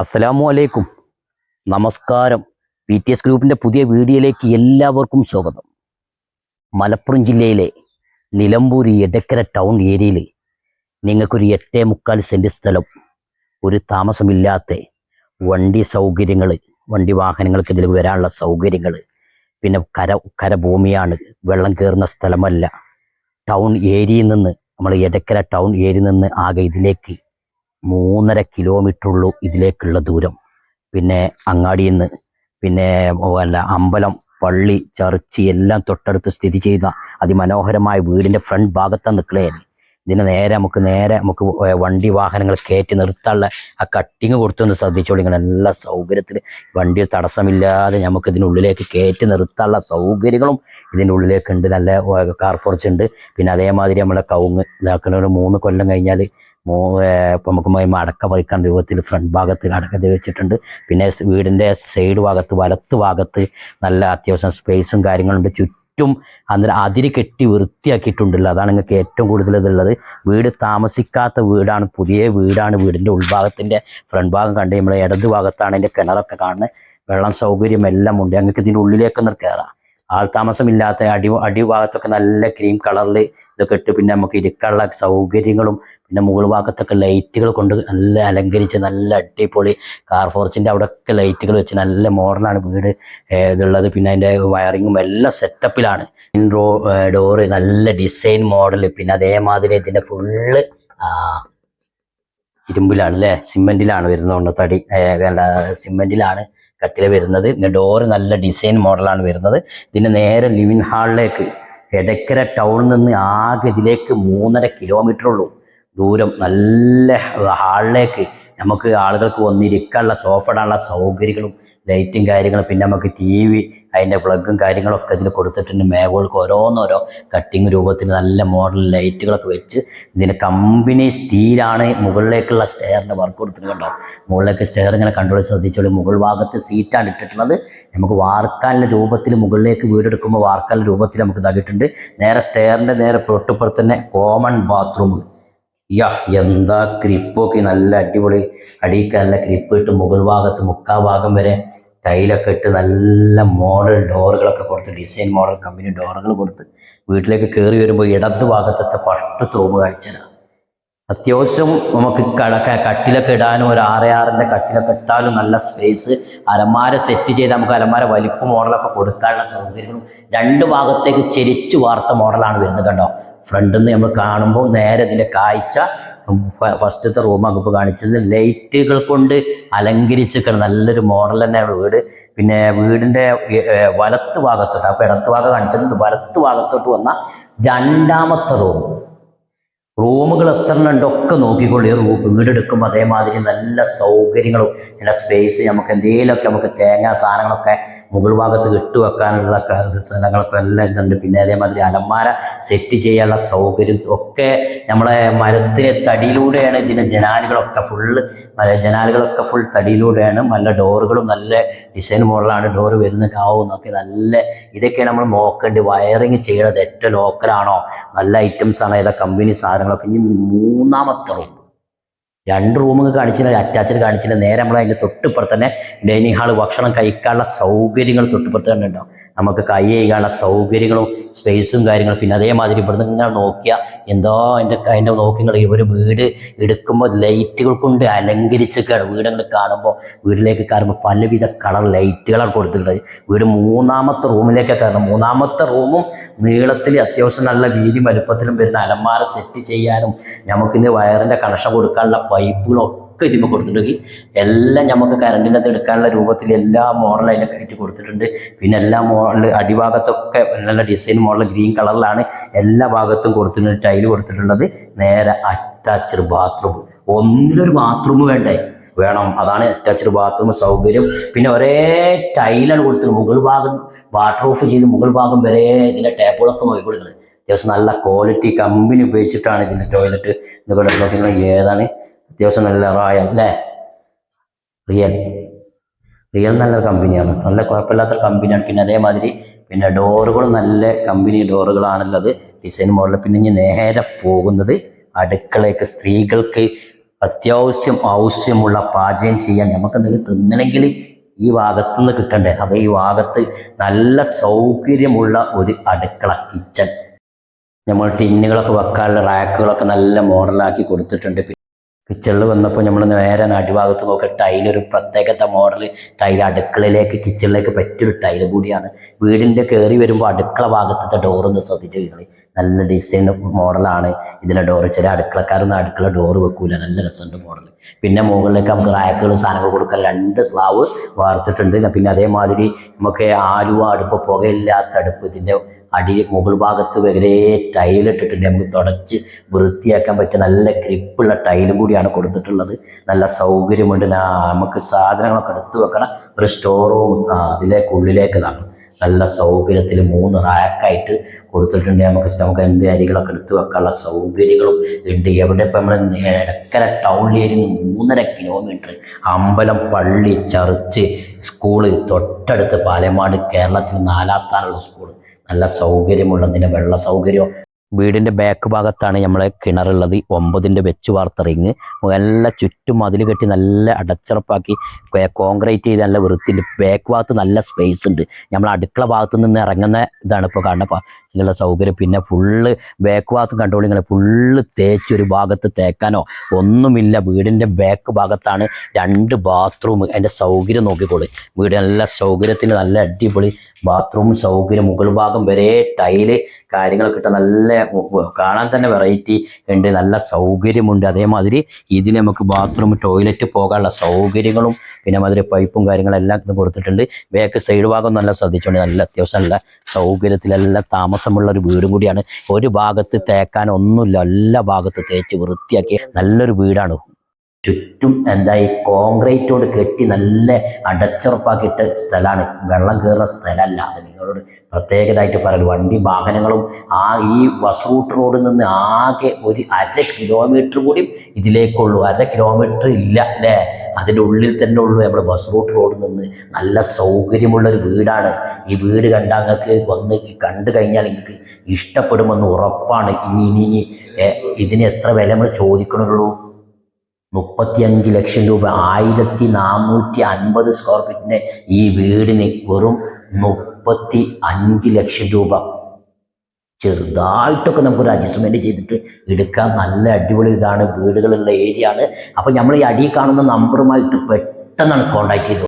അസ്സലാമു അലൈക്കും. നമസ്കാരം. പി ടി എസ് ഗ്രൂപ്പിന്റെ പുതിയ വീഡിയോയിലേക്ക് എല്ലാവർക്കും സ്വാഗതം. മലപ്പുറം ജില്ലയിലെ നിലമ്പൂർ എടക്കര ടൗൺ ഏരിയയിൽ നിങ്ങൾക്കൊരു എട്ടേ മുക്കാൽ സെന്റ് സ്ഥലം ഒരു താമസമില്ലാത്ത വണ്ടി സൗകര്യങ്ങൾ വണ്ടി വാഹനങ്ങൾക്ക് ഇതിൽ വരാനുള്ള സൗകര്യങ്ങൾ പിന്നെ കര കരഭൂമിയാണ് വെള്ളം കയറുന്ന സ്ഥലമല്ല. ടൗൺ ഏരിയയിൽ നിന്ന് നമ്മൾ എടക്കര ടൗൺ ഏരിയയിൽ നിന്ന് ആകെ ഇതിലേക്ക് മൂന്നര കിലോമീറ്റർ ഉള്ളൂ ഇതിലേക്കുള്ള ദൂരം. പിന്നെ അങ്ങാടിയിൽ നിന്ന് പിന്നെ അല്ല അമ്പലം പള്ളി ചർച്ച് എല്ലാം തൊട്ടടുത്ത് സ്ഥിതി ചെയ്യുന്ന അതിമനോഹരമായ വീടിന്റെ ഫ്രണ്ട് ഭാഗത്താണ് നിൽക്കണേന് ഇതിന് നേരെ നമുക്ക് നേരെ നമുക്ക് വണ്ടി വാഹനങ്ങൾ കയറ്റി നിർത്താനുള്ള ആ കട്ടിങ് കൊടുത്തൊന്ന് ശ്രദ്ധിച്ചോളൂ. ഇങ്ങനെ എല്ലാ സൗകര്യത്തിൽ വണ്ടി തടസ്സമില്ലാതെ നമുക്ക് ഇതിനുള്ളിലേക്ക് കയറ്റി നിർത്താനുള്ള സൗകര്യങ്ങളും ഇതിന്റെ ഉള്ളിലേക്ക് ഉണ്ട് നല്ല കാർ ഫോർച്ച് ഉണ്ട്. പിന്നെ അതേമാതിരി നമ്മളെ കവുങ്ങ് ഇതാക്കുന്ന ഒരു മൂന്ന് കൊല്ലം കഴിഞ്ഞാൽ നമുക്ക് അടക്ക പറിക്കാൻ രൂപത്തിൽ ഫ്രണ്ട് ഭാഗത്ത് അടക്ക വെച്ചിട്ടുണ്ട്. പിന്നെ വീടിന്റെ സൈഡ് ഭാഗത്ത് വലത്ത് ഭാഗത്ത് നല്ല അത്യാവശ്യം സ്പേസും കാര്യങ്ങളുണ്ട്. ചുറ്റും അന്നേരം അതിര് കെട്ടി വൃത്തിയാക്കിയിട്ടുണ്ടല്ലോ. അതാണ് നിങ്ങൾക്ക് ഏറ്റവും കൂടുതൽ ഇതുള്ളത്. വീട് താമസിക്കാത്ത വീടാണ് പുതിയ വീടാണ് വീടിന്റെ ഉൾഭാഗത്തിന്റെ ഫ്രണ്ട് ഭാഗം കണ്ട് നമ്മൾ ഇടത് ഭാഗത്താണ് അതിന്റെ കിണറൊക്കെ കാണുന്നത്. വെള്ളം സൗകര്യം എല്ലാം ഉണ്ട്. ഞങ്ങൾക്ക് ഇതിന്റെ ഉള്ളിലേക്കൊന്നും കയറാം ആൾ താമസമില്ലാത്ത അടി അടിഭാഗത്തൊക്കെ നല്ല ക്രീം കളറിൽ ഇതൊക്കെ ഇട്ട് പിന്നെ നമുക്ക് ഇരിക്കാനുള്ള സൗകര്യങ്ങളും പിന്നെ മുകൾ ഭാഗത്തൊക്കെ ലൈറ്റുകൾ കൊണ്ട് നല്ല അലങ്കരിച്ച് നല്ല അടിപൊളി കാർ ഫോർച്ചിന്റെ അവിടെയൊക്കെ ലൈറ്റുകൾ വെച്ച് നല്ല മോഡലാണ് വീട് ഇതുള്ളത്. പിന്നെ അതിന്റെ വയറിങ്ങും എല്ലാം സെറ്റപ്പിലാണ് ഇൻഡോ ഡോറ് നല്ല ഡിസൈൻ മോഡൽ പിന്നെ അതേമാതിരി ഇതിന്റെ ഫുള്ള് ഇരുമ്പിലാണ് അല്ലേ സിമെന്റിലാണ് വരുന്നത്. തടി സിമെന്റിലാണ് കട്ടില വരുന്നത്. പിന്നെ ഡോറ് നല്ല ഡിസൈൻ മോഡലാണ് വരുന്നത്. ഇതിന് നേരെ ലിവിൻ ഹാളിലേക്ക് എടക്കര ടൗണിൽ നിന്ന് ആകെ ഇതിലേക്ക് മൂന്നര കിലോമീറ്റർ ഉള്ളൂ. ദൂരം നല്ല ഹാളിലേക്ക് നമുക്ക് ആളുകൾക്ക് വന്നിരിക്കാനുള്ള സോഫ ഇടാനുള്ള സൗകര്യങ്ങളും ലൈറ്റും കാര്യങ്ങളും പിന്നെ നമുക്ക് ടി വി അതിന്റെ പ്ലഗും കാര്യങ്ങളൊക്കെ ഇതിൽ കൊടുത്തിട്ടുണ്ട്. മേഘോൾക്ക് ഓരോന്നോരോ കട്ടിങ് രൂപത്തിൽ നല്ല മോഡൽ ലൈറ്റുകളൊക്കെ വെച്ച് ഇതിന് കമ്പനി സ്റ്റീലാണ് മുകളിലേക്കുള്ള സ്റ്റെയറിന്റെ വർക്ക് കൊടുത്തിട്ടുണ്ടോ മുകളിലേക്ക് സ്റ്റെയർ ഇങ്ങനെ കണ്ടോളി ശ്രദ്ധിച്ചോളി. മുകൾ ഭാഗത്ത് സീറ്റാണ് ഇട്ടിട്ടുള്ളത്. നമുക്ക് വാർക്കാലിന്റെ രൂപത്തിൽ മുകളിലേക്ക് വീടെടുക്കുമ്പോൾ വാർക്കാലിന്റെ രൂപത്തിൽ നമുക്ക് ഇതാക്കിയിട്ടുണ്ട്. നേരെ സ്റ്റെയറിന്റെ നേരെ തൊട്ടിപ്പുറത്ത് തന്നെ കോമൺ ബാത്റൂം യാ എന്താ ക്രിപ്പൊക്കെ നല്ല അടിപൊളി. അടിക്ക് നല്ല ക്രിപ്പ് ഇട്ട് മുകൾ ഭാഗത്ത് മുക്കാ ഭാഗം വരെ ടൈലൊക്കെ ഇട്ട് നല്ല മോഡൽ ഡോറുകളൊക്കെ കൊടുത്ത് ഡിസൈൻ മോഡൽ കമ്പനി ഡോറുകൾ കൊടുത്ത് വീട്ടിലേക്ക് കയറി വരുമ്പോൾ ഇടത് ഭാഗത്തത്തെ ഫസ്റ്റ് റൂം കാണിച്ചതാണ് അത്യാവശ്യം നമുക്ക് കട്ടിലൊക്കെ ഇടാനും ഒരു ആറ് ആറിന്റെ കട്ടിലൊക്കെ ഇട്ടാലും നല്ല സ്പേസ് അലമാര സെറ്റ് ചെയ്ത് നമുക്ക് അലമാര വലിപ്പം മോഡലൊക്കെ കൊടുക്കാനുള്ള സൗകര്യങ്ങളും രണ്ട് ഭാഗത്തേക്ക് ചെരിച്ച് വാർത്ത മോഡലാണ് വരുന്നത് കണ്ടോ? ഫ്രണ്ടിൽ നിന്ന് നമ്മൾ കാണുമ്പോൾ നേരെ ഇതിന്റെ കാഴ്ച ഫസ്റ്റത്തെ റൂം ഇപ്പോൾ കാണിച്ചത്. ലൈറ്റുകൾ കൊണ്ട് അലങ്കരിച്ചൊക്കെ നല്ലൊരു മോഡൽ തന്നെ വീട്. പിന്നെ വീടിന്റെ വലത്ത് ഭാഗത്തോട്ട് അപ്പോൾ ഇടത്ത് ഭാഗം കാണിച്ചത് വലത്ത് ഭാഗത്തോട്ട് വന്ന രണ്ടാമത്തെ റൂം റൂമുകൾ എത്ര ഉണ്ട് ഒക്കെ നോക്കിക്കൊള്ളി റൂം വീടെടുക്കുമ്പോൾ അതേമാതിരി നല്ല സൗകര്യങ്ങളും നല്ല സ്പേസ് നമുക്ക് എന്തെങ്കിലുമൊക്കെ നമുക്ക് തേങ്ങ സാധനങ്ങളൊക്കെ മുകൾ ഭാഗത്ത് ഇട്ട് വെക്കാനുള്ള സ്ഥലങ്ങളൊക്കെ എല്ലാം ഇതുണ്ട്. പിന്നെ അതേമാതിരി അലമാര സെറ്റ് ചെയ്യാനുള്ള സൗകര്യം ഒക്കെ നമ്മളെ മരത്തിലെ തടിയിലൂടെയാണ് ഇതിന്റെ ജനാലുകളൊക്കെ ഫുള്ള് ജനാലുകളൊക്കെ ഫുൾ തടിയിലൂടെയാണ് നല്ല ഡോറുകളും നല്ല ഡിസൈൻ മോഡലാണ് ഡോറ് വരുന്നത്. ആവും നല്ല ഇതൊക്കെ നമ്മൾ നോക്കേണ്ടി. വയറിങ് ചെയ്യണത് ഏറ്റവും ലോക്കലാണോ നല്ല ഐറ്റംസ് ആണോ? ഏതാ കമ്പനി സാധനങ്ങളൊക്കെ ഇനി മൂന്നാമത്തെ റൂം രണ്ട് റൂമ് കാണിച്ചില്ല അറ്റാച്ച്ഡ് കാണിച്ചില്ല. നേരെ നമ്മൾ അതിന്റെ തൊട്ടിപ്പുറത്ത് തന്നെ ഡൈനിങ് ഹാൾ ഭക്ഷണം കഴിക്കാനുള്ള സൗകര്യങ്ങൾ തൊട്ടിപ്പുറത്ത് തന്നെ ഉണ്ടാവും നമുക്ക് കൈ ചെയ്യാനുള്ള സൗകര്യങ്ങളും സ്പേസും കാര്യങ്ങളും. പിന്നെ അതേമാതിരി ഇവിടുന്ന് ഇങ്ങനെ നോക്കിയാൽ എന്തോ അതിന്റെ അതിന്റെ നോക്കിങ്ങൾ ഒരു വീട് എടുക്കുമ്പോൾ ലൈറ്റുകൾ കൊണ്ട് അലങ്കരിച്ചൊക്കെയാണ്. വീടുകൾ കാണുമ്പോൾ വീട്ടിലേക്ക് കയറുമ്പോൾ പലവിധ കളർ ലൈറ്റുകളാണ് കൊടുത്തിട്ടുള്ളത്. വീട് മൂന്നാമത്തെ റൂമിലേക്കൊക്കെ കയറണം മൂന്നാമത്തെ റൂമും നീളത്തിൽ അത്യാവശ്യം നല്ല വീതി വലുപ്പത്തിലും വരുന്ന അലമാര സെറ്റ് ചെയ്യാനും നമുക്കിന്ന് വയറിന്റെ കണക്ഷൻ കൊടുക്കാനുള്ള പൈപ്പുകളൊക്കെ ഇതിമ്പോൾ കൊടുത്തിട്ടുണ്ട്. എല്ലാം നമുക്ക് കറണ്ടിനകത്ത് എടുക്കാനുള്ള രൂപത്തിൽ എല്ലാ മോഡലും അതിന്റെ കയറ്റി കൊടുത്തിട്ടുണ്ട്. പിന്നെ എല്ലാ മോഡൽ അടിഭാഗത്തൊക്കെ നല്ല ഡിസൈൻ മോഡൽ ഗ്രീൻ കളറിലാണ് എല്ലാ ഭാഗത്തും കൊടുത്തിട്ടുണ്ട് ടൈൽ കൊടുത്തിട്ടുള്ളത്. നേരെ അറ്റാച്ച്ഡ് ബാത്റൂം ഒന്നിലൊരു ബാത്റൂം വേണ്ടേ? വേണം. അതാണ് അറ്റാച്ച്ഡ് ബാത്റൂം സൗകര്യം. പിന്നെ ഒരേ ടൈലാണ് കൊടുത്തത് മുകൾ ഭാഗം വാട്ടർ ഓഫ് ചെയ്ത് മുകൾ ഭാഗം വരെ ഇതിന്റെ ടാപ്പുകളൊക്കെ നോക്കിക്കൊടുക്കുന്നത് അത്യാവശ്യം നല്ല ക്വാളിറ്റി കമ്പനി ഉപയോഗിച്ചിട്ടാണ് ഇതിന്റെ ടോയ്ലറ്റ് ഇതൊക്കെ ഏതാണ്? അത്യാവശ്യം നല്ല റോയൽ അല്ലേ? റിയൽ. റിയൽ നല്ലൊരു കമ്പനിയാണ്. നല്ല കുഴപ്പമില്ലാത്ത കമ്പനിയാണ്. പിന്നെ അതേമാതിരി പിന്നെ ഡോറുകളും നല്ല കമ്പനി ഡോറുകളാണുള്ളത്. ഡിസൈൻ മോഡൽ പിന്നെ ഇനി നേരെ പോകുന്നത് അടുക്കളയ്ക്ക് സ്ത്രീകൾക്ക് അത്യാവശ്യം ആവശ്യമുള്ള പാചകം ചെയ്യാൻ. നമുക്ക് എന്തെങ്കിലും തിന്നണമെങ്കിൽ ഈ ഭാഗത്തു നിന്ന് കിട്ടണ്ടേ? അപ്പോൾ ഈ ഭാഗത്ത് നല്ല സൗകര്യമുള്ള ഒരു അടുക്കള കിച്ചൺ. നമ്മൾ ടിന്നുകളൊക്കെ വെക്കാനുള്ള റാക്കുകളൊക്കെ നല്ല മോഡലാക്കി കൊടുത്തിട്ടുണ്ട്. കിച്ചണിൽ വന്നപ്പോൾ നമ്മൾ നേരെ അടിഭാഗത്ത് നോക്കുക ടൈലൊരു പ്രത്യേകത്തെ മോഡൽ ടൈൽ അടുക്കളയിലേക്ക് കിച്ചണിലേക്ക് പറ്റിയൊരു ടൈൽ കൂടിയാണ്. വീടിന്റെ കയറി വരുമ്പോൾ അടുക്കള ഭാഗത്തത്തെ ഡോറൊന്ന് ശ്രദ്ധിച്ചു കഴിഞ്ഞാൽ നല്ല ഡിസൈൻ മോഡലാണ് ഇതിന്റെ ഡോറ് ചില അടുക്കളക്കാരൊന്നും അടുക്കള ഡോറ് വെക്കൂല. നല്ല രസമുണ്ട് മോഡൽ പിന്നെ മുകളിലേക്ക് നമുക്ക് റാക്കുകൾ സാധനങ്ങൾ കൊടുക്കാൻ രണ്ട് സ്ലാവ് വാർത്തിട്ടുണ്ട്. പിന്നെ അതേമാതിരി നമുക്ക് ആലുവ അടുപ്പ് പുകയില്ലാത്ത അടുപ്പ് ഇതിന്റെ അടി മുകൾ ഭാഗത്ത് വരെ ടൈലിട്ടിട്ടുണ്ട് നമുക്ക് തുടച്ച് വൃത്തിയാക്കാൻ പറ്റിയ നല്ല ഗ്രിപ്പുള്ള ടൈലും കൂടിയാണ്. കൊടുത്തിട്ടുള്ളത്. നല്ല സൗകര്യമുണ്ട്. നമുക്ക് സാധനങ്ങളൊക്കെ എടുത്തു വെക്കണം. ഒരു സ്റ്റോർ റൂം അതിലേക്ക് ഉള്ളിലേക്ക് ഇതാണ് നല്ല സൗകര്യത്തിൽ മൂന്ന് റാക്കായിട്ട് കൊടുത്തിട്ടുണ്ട്. നമുക്ക് നമുക്ക് എന്ത് അരികളൊക്കെ എടുത്തു വെക്കാനുള്ള സൗകര്യങ്ങളും ഉണ്ട്. എവിടെ ഇപ്പം നമ്മൾ ഇടക്കര ടൗണിൽ മൂന്നര കിലോമീറ്റർ അമ്പലം പള്ളി ചർച്ച് സ്കൂൾ തൊട്ടടുത്ത് പാലമാട് കേരളത്തിൽ നാലാം സ്ഥാനമുള്ള സ്കൂൾ നല്ല സൗകര്യമുള്ളതിന്റെ വെള്ള സൗകര്യം വീടിന്റെ ബാക്ക് ഭാഗത്താണ് നമ്മളെ കിണറുള്ളത്. ഒമ്പതിന്റെ വെച്ച് വാർത്ത നല്ല ചുറ്റും മതിൽ കെട്ടി നല്ല അടച്ചുറപ്പാക്കി കോൺക്രീറ്റ് ചെയ്ത് നല്ല വൃത്തിയിൽ ബാക്ക് ഭാഗത്ത് നല്ല സ്പേസ് ഉണ്ട്. നമ്മൾ അടുക്കള ഭാഗത്ത് നിന്ന് ഇറങ്ങുന്ന ഇതാണ് ഇപ്പോൾ കാണുന്ന. നിങ്ങളുടെ സൗകര്യം. പിന്നെ ഫുള്ള് ബാക്ക് ഭാഗത്തും കണ്ടോളി ഫുള്ള് തേച്ച് ഒരു ഭാഗത്ത് തേക്കാനോ ഒന്നുമില്ല. വീടിന്റെ ബാക്ക് ഭാഗത്താണ് രണ്ട് ബാത്റൂം അതിന്റെ സൗകര്യം നോക്കിക്കോളി. വീട് നല്ല സൗകര്യത്തിൽ നല്ല അടിപൊളി ബാത്റൂം സൗകര്യം മുകൾ ഭാഗം വരെ ടൈൽ കാര്യങ്ങളൊക്കെ ഇട്ട നല്ല കാണാൻ തന്നെ വെറൈറ്റി ഉണ്ട്. നല്ല സൗകര്യമുണ്ട്. അതേമാതിരി ഇതിൽ നമുക്ക് ബാത്റൂം ടോയ്ലറ്റ് പോകാനുള്ള സൗകര്യങ്ങളും പിന്നെ മാതിരി പൈപ്പും കാര്യങ്ങളെല്ലാം ഇത് കൊടുത്തിട്ടുണ്ട്. ബാക്ക് സൈഡ് ഭാഗം നല്ല ശ്രദ്ധിച്ചുകൊണ്ട് നല്ല അത്യാവശ്യം നല്ല സൗകര്യത്തിലെല്ലാം താമസമുള്ള ഒരു വീടും കൂടിയാണ്. ഒരു ഭാഗത്ത് തേക്കാൻ ഒന്നുമില്ല. എല്ലാ ഭാഗത്ത് തേച്ച് വൃത്തിയാക്കി. നല്ലൊരു വീടാണ്. ചുറ്റും എന്തായി കോൺക്രീറ്റോട് കെട്ടി നല്ല അടച്ചുറപ്പാക്കിയിട്ട സ്ഥലമാണ്. വെള്ളം കയറുന്ന സ്ഥലമല്ല. അത് നിങ്ങളോട് പ്രത്യേകതയായിട്ട് പറയുന്നത് വണ്ടി വാഹനങ്ങളും ആ ഈ ബസ് റൂട്ട് റോഡിൽ നിന്ന് ആകെ ഒരു അര കിലോമീറ്റർ കൂടി ഇതിലേക്കുള്ളൂ. അര കിലോമീറ്റർ ഇല്ല അല്ലേ? അതിന്റെ ഉള്ളിൽ തന്നെ ഉള്ളൂ നമ്മൾ ബസ് റൂട്ട് റോഡിൽ നിന്ന് നല്ല സൗകര്യമുള്ള ഒരു വീടാണ്. ഈ വീട് കണ്ടാൽ നിങ്ങൾക്ക് വന്ന് കണ്ടു കഴിഞ്ഞാൽ നിങ്ങൾക്ക് ഇഷ്ടപ്പെടുമെന്ന് ഉറപ്പാണ്. ഇനി ഇനി ഇനി ഇതിന് എത്ര വില നമ്മൾ ചോദിക്കണുള്ളൂ? മുപ്പത്തിയഞ്ച് ലക്ഷം രൂപ ആയിരത്തി നാനൂറ്റി അൻപത് സ്ക്വയർ ഫീറ്റിന്റെ ഈ വീടിന് വെറും മുപ്പത്തി അഞ്ച് ലക്ഷം രൂപ. ചെറുതായിട്ടൊക്കെ നമുക്കൊരു അഡ്ജസ്റ്റ്മെന്റ് ചെയ്തിട്ട് എടുക്കാം. നല്ല അടിപൊളി ഇതാണ് വീടുകളുള്ള ഏരിയ ആണ്. അപ്പോൾ നമ്മൾ ഈ അടിയിൽ കാണുന്ന നമ്പറുമായിട്ട് പെട്ടെന്നാണ് കോൺടാക്ട് ചെയ്തത്.